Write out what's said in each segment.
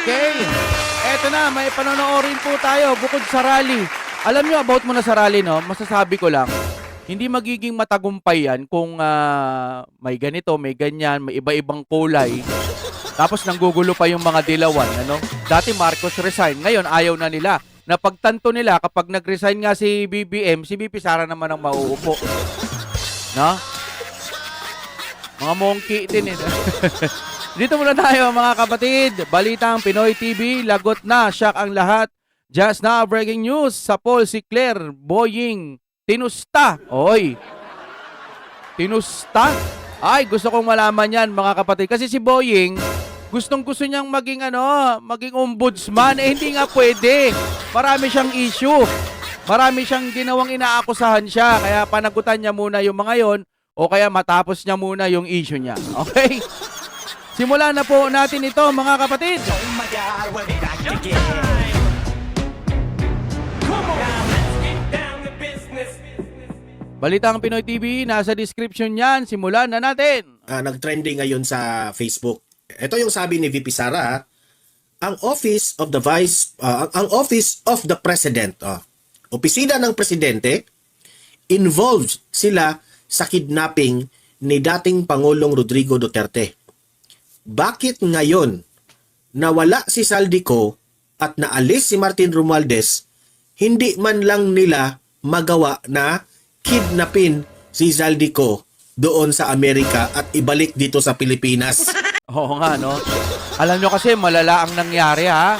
Okay. Eto na, may panonoorin po tayo bukod sa rally. Alam nyo about mo na sa rally, no? Masasabi ko lang, hindi magiging matagumpay yan kung ah, may ganito, may ganyan, may iba-ibang kulay. Tapos nanggugulo pa yung mga dilawan, ano? Dati Marcos resign, ngayon ayaw na nila. Napagtanto nila kapag nag-resign nga si BBM, si BP Sara naman ang mauupo. No? Mga monkey din eh. Dito muna tayo mga kapatid. Balitang Pinoy TV, lagot na, shock ang lahat. Just now, breaking news sa Paul si Claire Boying. Tinusta. Oy. Tinusta? Ay, gusto kong malaman yan mga kapatid. Kasi si Boying, gustong gusto niyang maging ano, maging ombudsman. Eh, hindi nga pwede. Marami siyang issue. Marami siyang ginawang inaakusahan siya. Kaya panagutan niya muna yung mga yon o kaya matapos niya muna yung issue niya. Okay? Simulan na po natin ito mga kapatid. Balitang Pinoy TV, nasa description yan. Simulan na natin. ah, nag-trending ngayon sa Facebook. Ito yung sabi ni VP Sara, ah, ang Office of the Vice, ah, ang Office of the President, ah, opisina ng presidente, involved sila sa kidnapping ni dating Pangulong Rodrigo Duterte. Bakit ngayon nawala si Saldico at naalis si Martin Romualdez, hindi man lang nila magawa na kidnapin si Saldico doon sa Amerika at ibalik dito sa Pilipinas. Oo nga, no? Alam nyo kasi, malala ang nangyari, ha?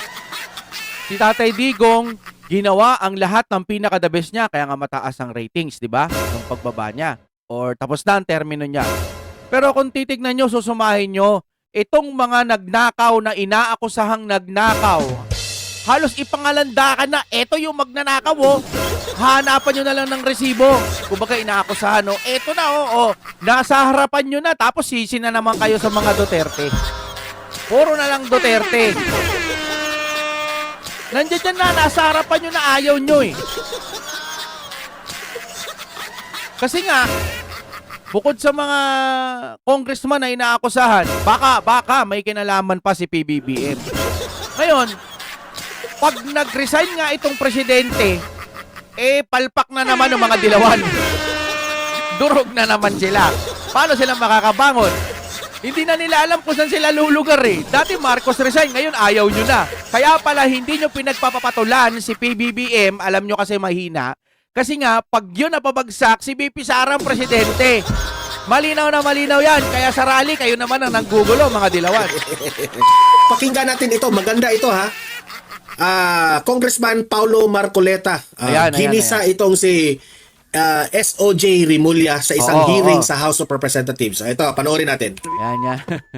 Si Tatay Digong, ginawa ang lahat ng pinaka-the best niya, kaya nga mataas ang ratings, di ba? Nung pagbaba niya. Or tapos na ang termino niya. Pero kung titignan nyo, susumahin nyo, itong mga nagnakaw na inaakusahang nagnakaw, halos ipangalandakan na, eto yung magnanakaw, oh. Hanapan nyo na lang ng resibo. Kumbaga inaakusahan, oh. Eto na, oh, oh. Nasa harapan nyo na, tapos sisi na naman kayo sa mga Duterte. Puro na lang Duterte. Nandiyan dyan na, nasa harapan nyo na ayaw nyo eh. Kasi nga, bukod sa mga congressman na inaakusahan, baka, baka may kinalaman pa si PBBM. Ngayon, pag nag-resign nga itong presidente, eh palpak na naman ng mga dilawan. Durog na naman sila. Paano sila makakabangon? Hindi na nila alam kung saan sila lulugar eh. Dati Marcos resign, ngayon ayaw nyo na. Kaya pala hindi nyo pinagpapapatulan si PBBM, alam nyo kasi mahina. Kasi nga, pag yun napabagsak, si BP Sara ang presidente. Malinaw na malinaw yan. Kaya sa rally, kayo naman ang nanggugulo, mga dilawan. Pakinggan natin ito, maganda ito ha. Ah, Congressman Paulo Marcoleta. Ah, Ayan, ayan, ginisa itong si ah, SOJ Rimulya sa isang Oo, hearing oo. sa House of Representatives. So, ito, panoorin natin. Yan, yan.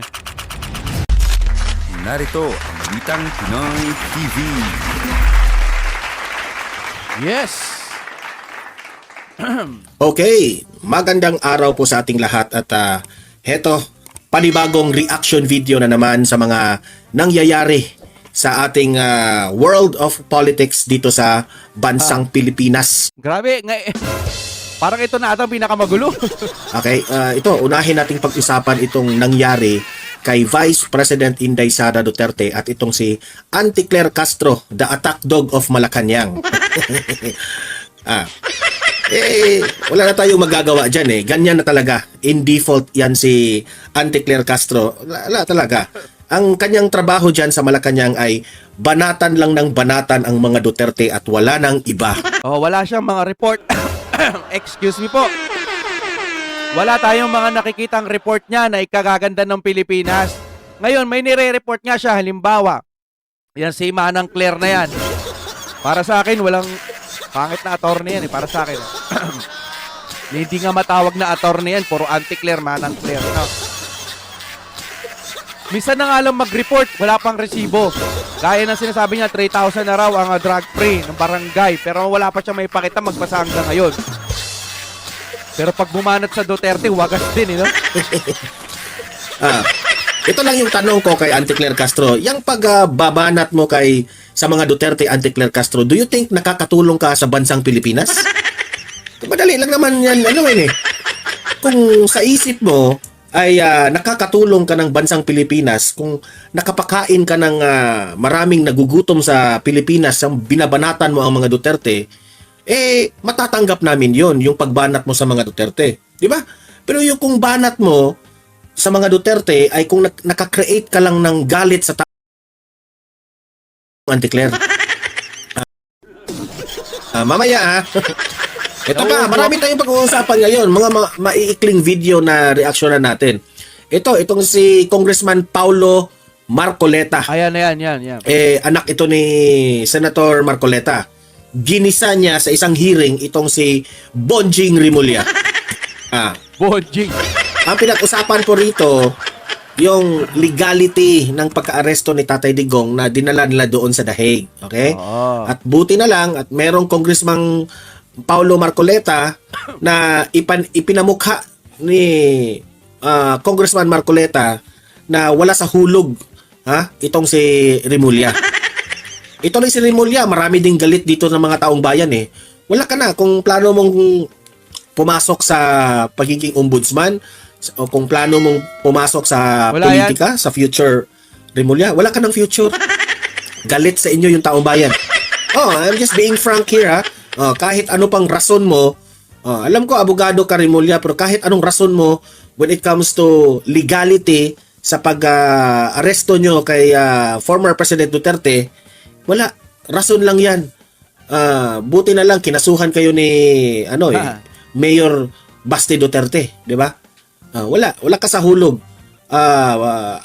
Narito ang Balitang Pinoy TV. yes. Okay, magandang araw po sa ating lahat at ah, heto, panibagong reaction video na naman sa mga nangyayari sa ating ah, world of politics dito sa bansang Pilipinas. Grabe, nga, parang ito na ata ang pinakamagulo. Okay, ah, ito, unahin nating pag-usapan itong nangyari kay Vice President Inday Sara Duterte at itong si Auntie Claire Castro, the attack dog of Malacanang. ah, eh, wala na tayong magagawa dyan eh. Ganyan na talaga. In default yan si Auntie Claire Castro. Wala, talaga. Ang kanyang trabaho dyan sa Malacanang ay banatan lang ng banatan ang mga Duterte at wala nang iba. oh, wala siyang mga report. Excuse me po. Wala tayong mga nakikitang report niya na ikagaganda ng Pilipinas. Ngayon, may nire-report nga siya. Halimbawa, yan si Manang Claire na yan. Para sa akin, walang pangit na attorney yan eh. Para sa akin. Hindi nga matawag na attorney yan. Puro anti-Claire, Manang Claire. No? Minsan na nga lang mag-report, wala pang resibo. Gaya ng sinasabi niya, 3,000 na raw ang uh, drug free ng barangay. Pero wala pa siya may pakita, magpasa hanggang ngayon. Pero pag bumanat sa Duterte, wagas din, eh, no? Ah, ito lang yung tanong ko kay Auntie Claire Castro. Yung pagbabanat mo kay sa mga Duterte, Auntie Claire Castro, do you think nakakatulong ka sa bansang Pilipinas? Madali lang naman yan, ano yun eh. Kung sa isip mo, ay ah, nakakatulong ka ng bansang Pilipinas kung nakapakain ka ng ah, maraming nagugutom sa Pilipinas ang binabanatan mo ang mga Duterte eh matatanggap namin yon yung pagbanat mo sa mga Duterte di ba pero yung kung banat mo sa mga Duterte ay kung nak- nakakreate ka lang ng galit sa tao Anticlair Ah, mamaya ah Ito pa, marami tayong pag-uusapan ngayon, mga ma- maiikling video na reaksyonan natin. Ito, itong si Congressman Paulo Marcoleta. Ayan, ayan, yan, yan. Eh, anak ito ni Senator Marcoleta. Ginisa niya sa isang hearing itong si Bonjing Rimulya. ah, Bonjing. Ang pinag-usapan po rito, yung legality ng pagka-aresto ni Tatay Digong na dinala nila doon sa The Hague. Okay? Oo. At buti na lang at merong congressman Paulo Marcoleta na ipan, ipinamukha ni ah, Congressman Marcoleta na wala sa hulog ha itong si Rimulya. Ito rin si Rimulya, marami ding galit dito ng mga taong bayan eh. Wala ka na kung plano mong pumasok sa pagiging ombudsman o kung plano mong pumasok sa Wala politika, sa future Rimulya, wala ka ng future. Galit sa inyo yung taong bayan. Oh, I'm just being frank here ha. Oh, kahit ano pang rason mo, oh, alam ko abogado ka Rimulya, pero kahit anong rason mo when it comes to legality sa pag-aresto nyo kay ah, former President Duterte, wala. Rason lang yan. Ah, buti na lang kinasuhan kayo ni ano eh, Ah. Mayor Basti Duterte, di ba? Ah, wala, wala ka sa hulog. Ah, ah,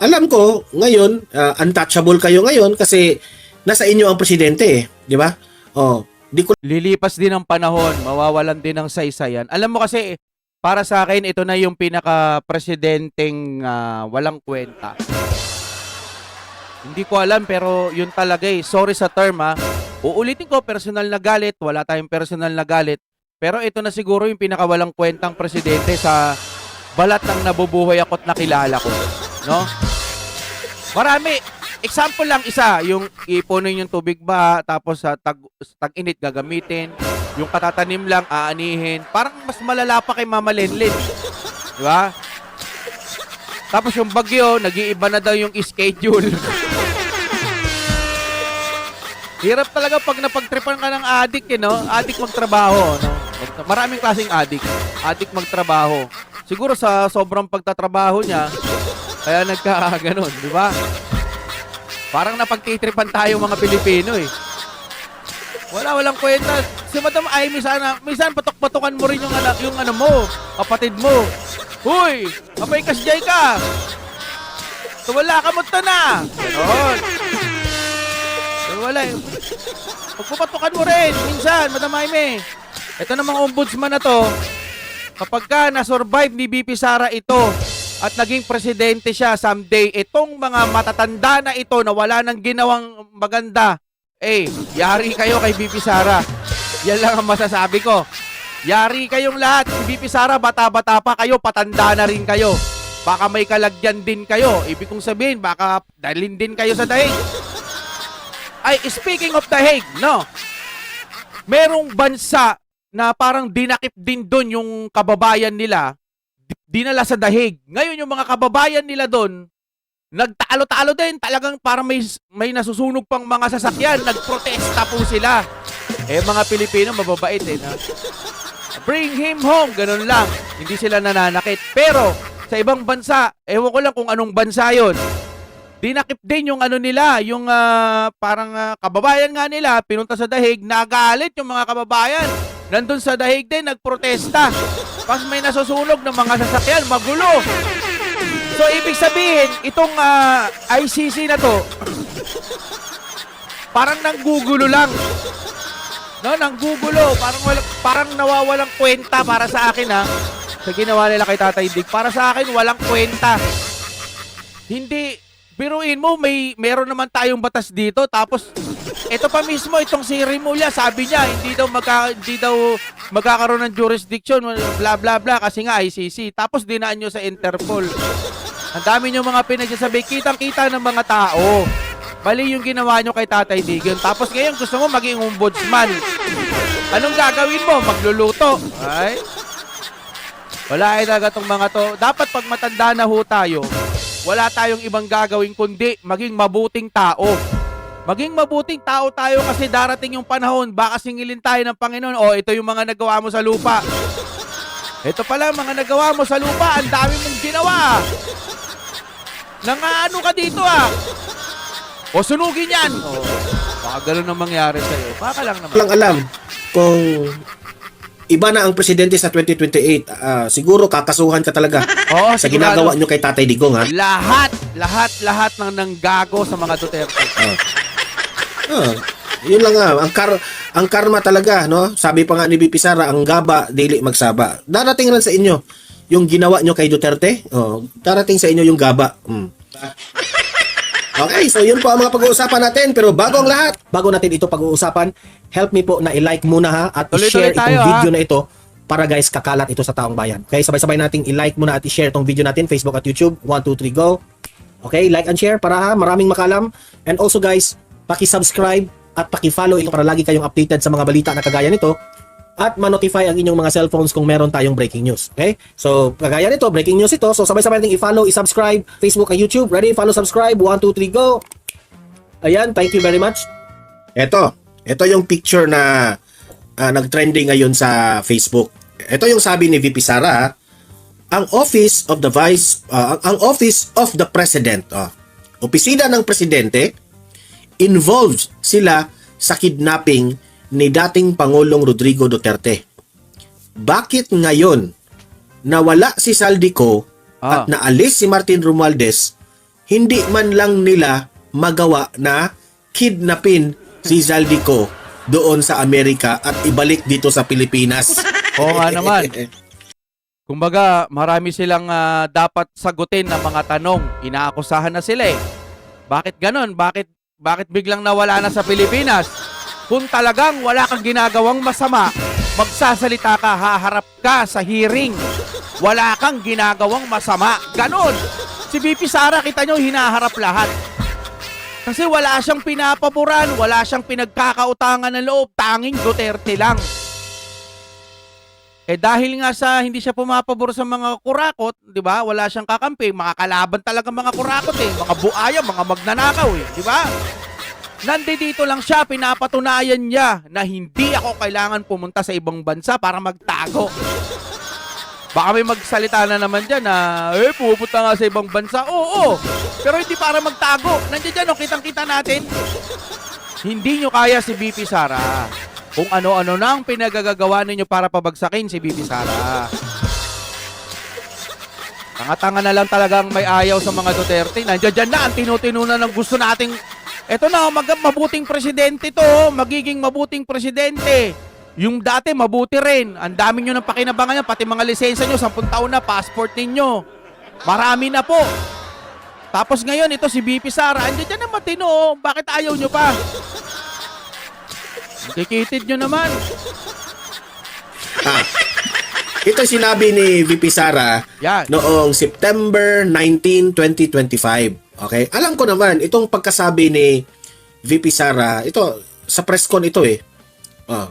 alam ko ngayon, ah, untouchable kayo ngayon kasi nasa inyo ang presidente eh, di ba? Oh, di ko Lilipas din ang panahon, mawawalan din ng saysayan. Alam mo kasi, para sa akin, ito na yung pinaka-presidenteng ah, walang kwenta. Hindi ko alam, pero yun talaga eh. Sorry sa term ha. Uulitin ko, personal na galit. Wala tayong personal na galit. Pero ito na siguro yung pinakawalang kwentang presidente sa balat ng nabubuhay ako't nakilala ko. No? Marami. Example lang isa, yung ipunin yung tubig ba, tapos sa tag, tag-init gagamitin, yung katatanim lang aanihin. Parang mas malala pa kay Mama Lenlen. Di ba? Tapos yung bagyo, nag-iiba na daw yung schedule. Hirap talaga pag napagtripan ka ng addict, eh, no? Addict magtrabaho, no? Maraming klaseng addict. Addict magtrabaho. Siguro sa sobrang pagtatrabaho niya, kaya nagkakaganon, di ba? Parang napagtitripan tayo mga Pilipino eh. Wala, walang kwenta. Si Madam Amy sana, minsan patok-patokan mo rin yung anak, yung ano mo, kapatid mo. Huy, kapay kasjay ka. So wala ka mo na. Ganon. Wala eh. Pagpupatukan mo rin, minsan, Madam Amy. Ito namang ombudsman na to, kapag ka na-survive ni BP Sara ito at naging presidente siya someday, itong mga matatanda na ito na wala nang ginawang maganda, eh, yari kayo kay BP Sara. Yan lang ang masasabi ko. Yari kayong lahat. Si BP Sara, bata-bata pa kayo, patanda na rin kayo. Baka may kalagyan din kayo. Ibig kong sabihin, baka dalhin din kayo sa daig. Ay, speaking of Hague, no? Merong bansa na parang dinakip din doon yung kababayan nila, di- dinala sa Hague. Ngayon yung mga kababayan nila doon, nagtalo-talo din. Talagang parang may, may nasusunog pang mga sasakyan. Nagprotesta po sila. Eh, mga Pilipino, mababait eh. Na? Bring him home. Ganun lang. Hindi sila nananakit. Pero, sa ibang bansa, ewan ko lang kung anong bansa yon dinakip din yung ano nila, yung ah, parang ah, kababayan nga nila, pinunta sa dahig, nagalit yung mga kababayan. Nandun sa dahig din, nagprotesta. Pas may nasusunog ng mga sasakyan, magulo. So, ibig sabihin, itong ah, ICC na to, parang nanggugulo lang. No, nanggugulo. Parang, wala, parang nawawalang kwenta para sa akin, ha. Sa ginawa nila kay Tatay Dig. Para sa akin, walang kwenta. Hindi, biruin mo, may meron naman tayong batas dito. Tapos, ito pa mismo, itong si Rimulya, sabi niya, hindi daw, magka, hindi daw magkakaroon ng jurisdiction, bla bla bla, kasi nga ICC. Tapos, dinaan nyo sa Interpol. Ang dami nyo mga pinagsasabi, kitang-kita ng mga tao. Bali yung ginawa nyo kay Tatay Digong. Tapos ngayon gusto mo maging ombudsman. Anong gagawin mo? Magluluto. Ay? Wala eh talaga tong mga to. Dapat pag matanda na ho tayo, wala tayong ibang gagawin kundi maging mabuting tao. Maging mabuting tao tayo kasi darating yung panahon, baka singilin tayo ng Panginoon. O, ito yung mga nagawa mo sa lupa. Ito pala, mga nagawa mo sa lupa, ang dami mong ginawa. Nangaano ka dito ah. O, sunugin yan. O, baka ganun ang mangyari sa'yo. Baka lang naman. Walang alam kung iba na ang presidente sa 2028, ah, siguro kakasuhan ka talaga Oo, sa sigurado. ginagawa nyo kay Tatay Digong ha. Lahat, lahat, lahat ng nanggago sa mga Duterte. Ah, yun lang nga, ang kar ang karma talaga, no? Sabi pa nga ni BP Sara, ang gaba dili magsaba. Darating rin sa inyo yung ginawa nyo kay Duterte. Oh, darating sa inyo yung gaba. Mm. Okay, so yun po ang mga pag-uusapan natin. Pero bago ang lahat, bago natin ito pag-uusapan, help me po na i-like muna ha at Tuloy-tuloy i-share tayo, itong ha? video na ito para guys kakalat ito sa taong bayan. Okay, sabay-sabay nating i-like muna at i-share itong video natin Facebook at YouTube. 1 2 3 go. Okay, like and share para ha, maraming makalam. And also guys, paki-subscribe at paki-follow ito para lagi kayong updated sa mga balita na kagaya nito at ma-notify ang inyong mga cellphones kung meron tayong breaking news. Okay? So, kagaya nito, breaking news ito. So, sabay-sabay nating i-follow, i-subscribe, Facebook at YouTube. Ready? Follow, subscribe. 1, 2, 3, go! Ayan, thank you very much. Ito, ito yung picture na ah, nag-trending ngayon sa Facebook. Ito yung sabi ni VP Sara, ah, ang office of the vice ah, ang, office of the president, ah, opisina ng presidente, involved sila sa kidnapping ni dating Pangulong Rodrigo Duterte. Bakit ngayon nawala si Saldico Ah. at naalis si Martin Romualdez, hindi man lang nila magawa na kidnapin si Zaldico doon sa Amerika at ibalik dito sa Pilipinas. Oo nga naman. Kumbaga, marami silang ah, dapat sagutin ng mga tanong. Inaakusahan na sila eh. Bakit ganon? Bakit, bakit biglang nawala na sa Pilipinas? Kung talagang wala kang ginagawang masama, magsasalita ka, haharap ka sa hearing. Wala kang ginagawang masama. Ganon. Si BP Sara, kita nyo, hinaharap lahat. Kasi wala siyang pinapaboran, wala siyang pinagkakautangan ng loob, tanging Duterte lang. Eh dahil nga sa hindi siya pumapabor sa mga kurakot, 'di ba? Wala siyang kakampi, makakalaban talaga mga kurakot eh, mga buaya, mga magnanakaw eh, 'di ba? Nandito lang siya, pinapatunayan niya na hindi ako kailangan pumunta sa ibang bansa para magtago. Baka may magsalita na naman dyan na, eh, pupunta nga sa ibang bansa. Oo, pero hindi para magtago. Nandiyan dyan, oh, kitang-kita natin. Hindi nyo kaya si BP Sara. Kung ano-ano na ang pinagagagawa ninyo para pabagsakin si BP Sara. Tanga-tanga na lang talagang may ayaw sa mga Duterte. Nandiyan dyan na ang tinutinunan ng gusto nating Eto na, mag mabuting presidente to, oh. magiging mabuting presidente. Yung dati, mabuti rin. Ang dami nyo ng pakinabangan yan, pati mga lisensya nyo, 10 taon na, passport ninyo. Marami na po. Tapos ngayon, ito si BP Sara, andyan dyan na matino, oh. bakit ayaw nyo pa? Kikitid nyo naman. Ah, ito sinabi ni VP Sara Yan. noong September 19, 2025. Okay? Alam ko naman, itong pagkasabi ni VP Sara, ito, sa press con ito eh. Oh.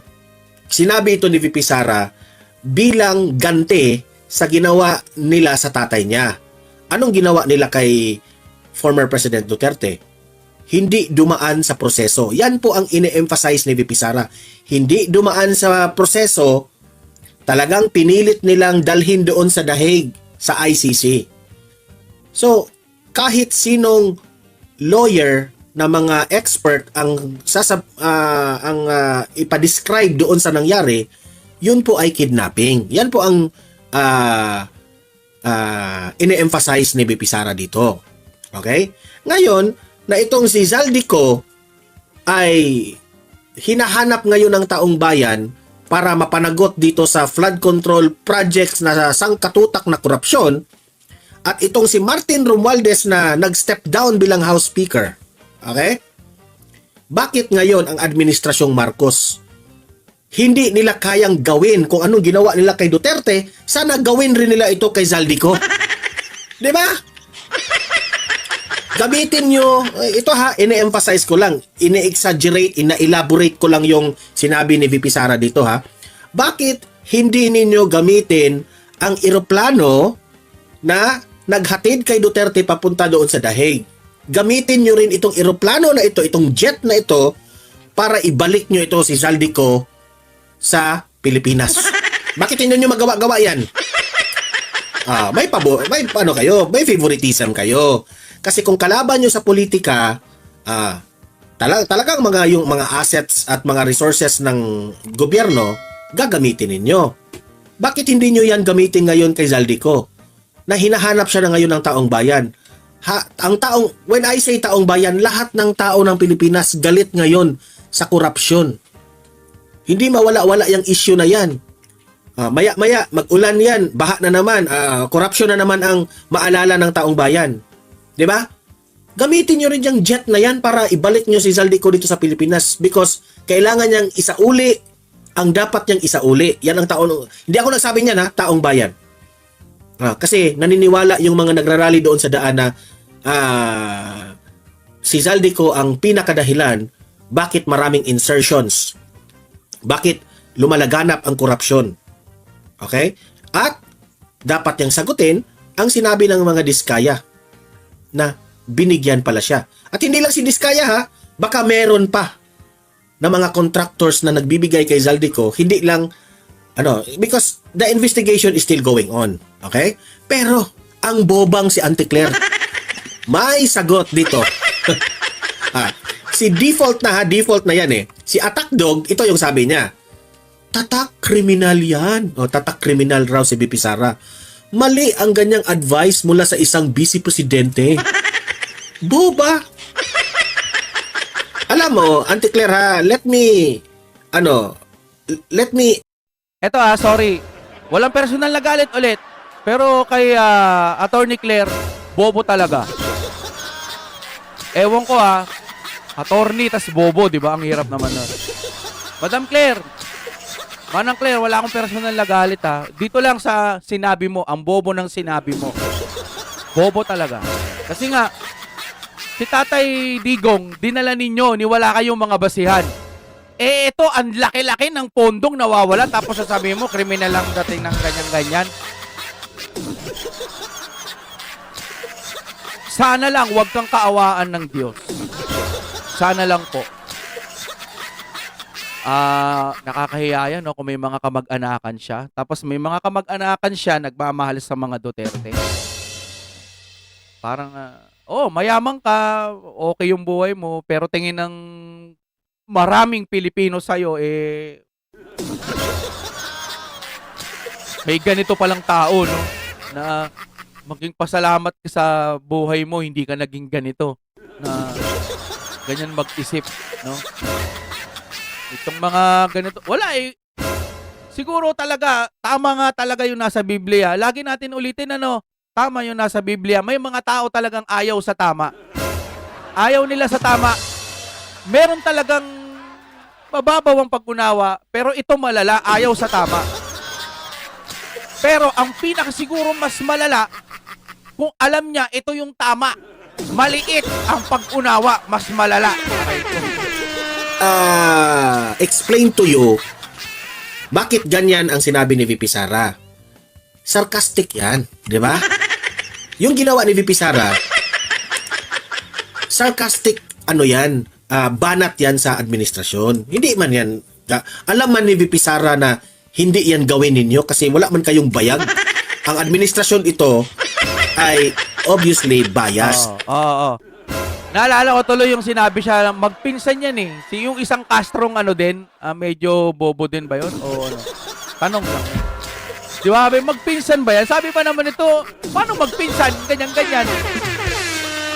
Sinabi ito ni VP Sara bilang ganti sa ginawa nila sa tatay niya. Anong ginawa nila kay former President Duterte? Hindi dumaan sa proseso. Yan po ang ine-emphasize ni VP Sara. Hindi dumaan sa proseso, talagang pinilit nilang dalhin doon sa dahig sa ICC. So, kahit sinong lawyer na mga expert ang sasab ah, ang ah, ipa-describe doon sa nangyari, yun po ay kidnapping. Yan po ang ah ah, ine-emphasize ni BP Sara dito. Okay? Ngayon, na itong si Zaldico ay hinahanap ngayon ng taong bayan para mapanagot dito sa flood control projects na sangkatutak na korupsyon at itong si Martin Romualdez na nag-step down bilang House Speaker. Okay? Bakit ngayon ang administrasyong Marcos hindi nila kayang gawin kung anong ginawa nila kay Duterte, sana gawin rin nila ito kay Zaldico. 'Di ba? Gamitin nyo, eh, ito ha, ine-emphasize ko lang, ine-exaggerate, ina-elaborate ko lang yung sinabi ni VP Sara dito ha. Bakit hindi ninyo gamitin ang eroplano na naghatid kay Duterte papunta doon sa Dahig. Gamitin nyo rin itong eroplano na ito, itong jet na ito, para ibalik nyo ito si Zaldico sa Pilipinas. Bakit hindi nyo magawa-gawa yan? Ah, may pabo, may ano kayo, may favoritism kayo. Kasi kung kalaban nyo sa politika, ah, talag, talagang mga yung mga assets at mga resources ng gobyerno gagamitin ninyo. Bakit hindi nyo yan gamitin ngayon kay Zaldico? Na hinahanap siya na ngayon ng taong bayan. Ha, ang taong, when I say taong bayan, lahat ng tao ng Pilipinas galit ngayon sa korupsyon. Hindi mawala-wala yung issue na yan. Ah, maya-maya, mag-ulan yan, baha na naman, ah, corruption na naman ang maalala ng taong bayan. 'Di ba? Gamitin nyo rin yung jet na yan para ibalik nyo si Zaldico dito sa Pilipinas because kailangan niyang isauli ang dapat niyang isauli. Yan ang taon. Hindi ako nagsabi niyan ha, taong bayan. Ah, kasi naniniwala yung mga nagrarally doon sa daan na ah, si Zaldico ang pinakadahilan bakit maraming insertions. Bakit lumalaganap ang korupsyon. Okay? At dapat niyang sagutin ang sinabi ng mga diskaya na binigyan pala siya. At hindi lang si Diskaya ha, baka meron pa na mga contractors na nagbibigay kay Zaldico, hindi lang ano, because the investigation is still going on. Okay? Pero ang bobang si Auntie Claire. May sagot dito. ha, si default na ha, default na yan eh. Si Attack Dog, ito yung sabi niya. Tatak kriminal yan. O, tatak kriminal raw si BP Sara. Mali ang ganyang advice mula sa isang vice presidente. Boba! Alam mo, Auntie Claire ha, let me, ano, let me, Eto ah, sorry. Walang personal na galit ulit. Pero kay ah, Attorney Claire, bobo talaga. Ewan ko ah, attorney tas bobo, di ba? Ang hirap naman nun. Madam Claire, Manang Claire, wala akong personal na galit ha. Dito lang sa sinabi mo, ang bobo ng sinabi mo. Bobo talaga. Kasi nga, si Tatay Digong, dinala ninyo, ni wala kayong mga basihan. Eh, ito, ang laki-laki ng pondong nawawala. Tapos sasabihin mo, kriminal lang dating ng ganyan-ganyan. Sana lang, wag kang kaawaan ng Diyos. Sana lang po. Ah, nakakahiya yan, no, kung may mga kamag-anakan siya. Tapos may mga kamag-anakan siya nagmamahal sa mga Duterte. Parang, ah, oh, mayaman ka, okay yung buhay mo, pero tingin ng maraming Pilipino sa'yo, eh, may ganito palang tao, no? Na maging pasalamat ka sa buhay mo, hindi ka naging ganito. Na ganyan mag-isip, no? Itong mga ganito, wala eh. Siguro talaga, tama nga talaga yung nasa Biblia. Lagi natin ulitin, ano, tama yung nasa Biblia. May mga tao talagang ayaw sa tama. Ayaw nila sa tama. Meron talagang mababaw ang pag-unawa, pero ito malala, ayaw sa tama. Pero ang pinakasiguro mas malala, kung alam niya ito yung tama, maliit ang pag-unawa, mas malala. Okay. Ah, explain to you bakit ganyan ang sinabi ni VP Sara. Sarcastic yan, di ba? Yung ginawa ni VP Sara, sarcastic ano yan, ah, banat yan sa administrasyon. Hindi man yan, alam man ni VP Sara na hindi yan gawin ninyo kasi wala man kayong bayag. Ang administrasyon ito ay obviously biased. Oo, oo, oo. Naalala ko tuloy yung sinabi siya, magpinsan yan eh. Si yung isang Castrong ano din, ah, medyo bobo din ba yun? O ano? Tanong lang. Di ba, sabi, magpinsan ba yan? Sabi pa naman ito, paano magpinsan? Ganyan-ganyan.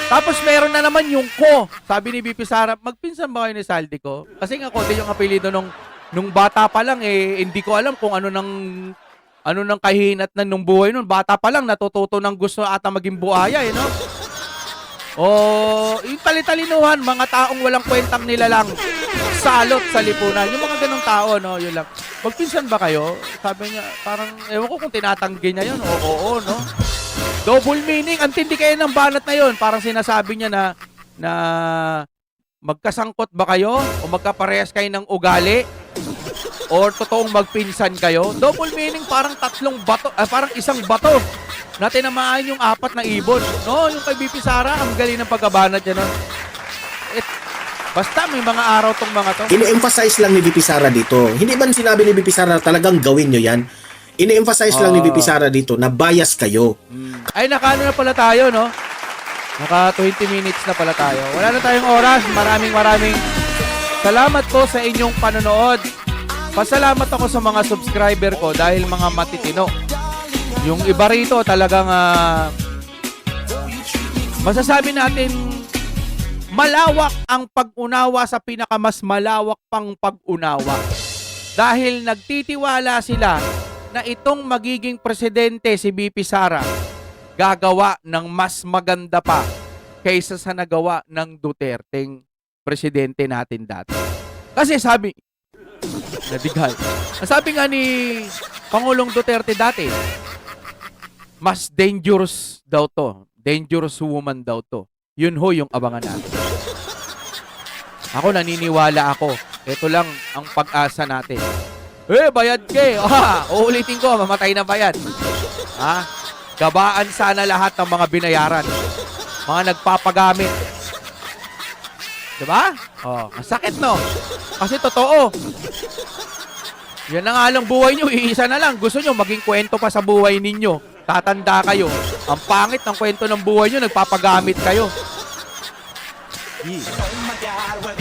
Tapos meron na naman yung ko. Sabi ni BP Sara, magpinsan ba kayo ni Saldi ko? Kasi nga ko din yung apelido nung, nung bata pa lang eh, hindi ko alam kung ano nang ano nang kahinat na nung buhay nun. Bata pa lang, natututo ng gusto ata maging buhaya eh, no? O, yung talitalinuhan, mga taong walang kwentang nilalang salot sa lipunan. Yung mga ganong tao, no? Yun lang. Magpinsan ba kayo? Sabi niya, parang, ewan ko kung tinatanggi niya yun. Oo, oo, no? Double meaning. Ang tindi kayo ng banat na yun. Parang sinasabi niya na, na magkasangkot ba kayo? O magkaparehas kayo ng ugali? Or totoong magpinsan kayo. Double meaning parang tatlong bato, ah, parang isang bato na tinamaan yung apat na ibon. No, yung kay BP Sara, ang galing ng pagkabanat niya nun. Et, basta may mga araw tong mga to. Ini-emphasize lang ni VP Sara dito. Hindi man sinabi ni VP Sara talagang gawin nyo yan. Ini-emphasize lang ni Ah. VP Sara dito na bias kayo. Ay, nakaano na pala tayo, no? Naka 20 minutes na pala tayo. Wala na tayong oras. Maraming maraming salamat po sa inyong panonood. Pasalamat ako sa mga subscriber ko dahil mga matitino. Yung iba rito talagang ah, masasabi natin malawak ang pag-unawa sa pinakamas malawak pang pag-unawa. Dahil nagtitiwala sila na itong magiging presidente si BP Sara gagawa ng mas maganda pa kaysa sa nagawa ng Duterteng presidente natin dati. Kasi sabi, nadigay. Ang sabi nga ni Pangulong Duterte dati, mas dangerous daw to. Dangerous woman daw to. Yun ho yung abangan natin. Ako naniniwala ako. Ito lang ang pag-asa natin. Eh, bayad ke. Ah, uulitin ko, mamatay na bayad. Ha? Gabaan sana lahat ng mga binayaran. Mga nagpapagamit. Diba? Oh, masakit no? Kasi totoo. Yan na nga lang buhay nyo, iisa na lang. Gusto nyo maging kwento pa sa buhay ninyo. Tatanda kayo. Ang pangit ng kwento ng buhay nyo, nagpapagamit kayo. Oh